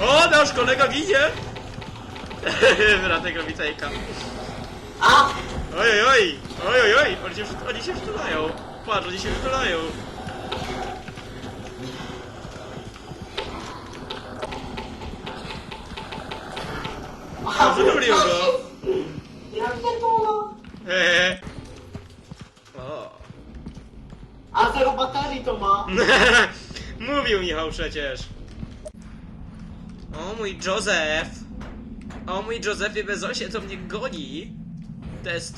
O, nasz kolega ginie! Bratek robi fejka. A! Oj, oj, oj! Oj, oj, oj! Oni się, oni się wtulają! Patrz, oni się wtulają! A, Wydulił go! Ja pierdolę! Hehe. O. A zero baterii to ma! Mówił Michał przecież. O mój Józef. O mój Józefie Bezosie, to mnie goni. To jest...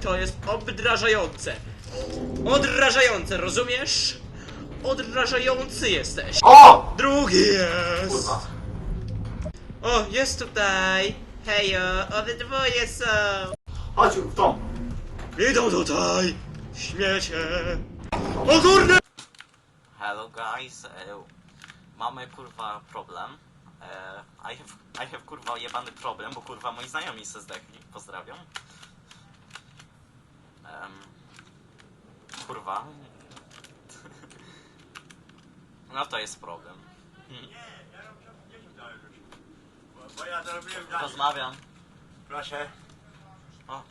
To jest obdrażające. Odrażające, rozumiesz? Odrażający jesteś. O! Drugi jest. Kurwa. O, jest tutaj. Hejo, obydwoje są. Chodź w dom. Idą tutaj. Śmiecie. O kurde! Hello guys, e, mamy kurwa problem. E, I, have, I have kurwa jebany problem, bo kurwa moi znajomi se zdechli. Pozdrawiam. Em, kurwa. No to jest problem. Bo ja to robiłem. Rozmawiam. Proszę. O,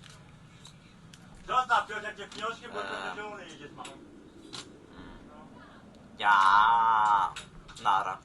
Zostaw Piotr te wnioski, bo to do żony idzie z mamą. ja. Nara.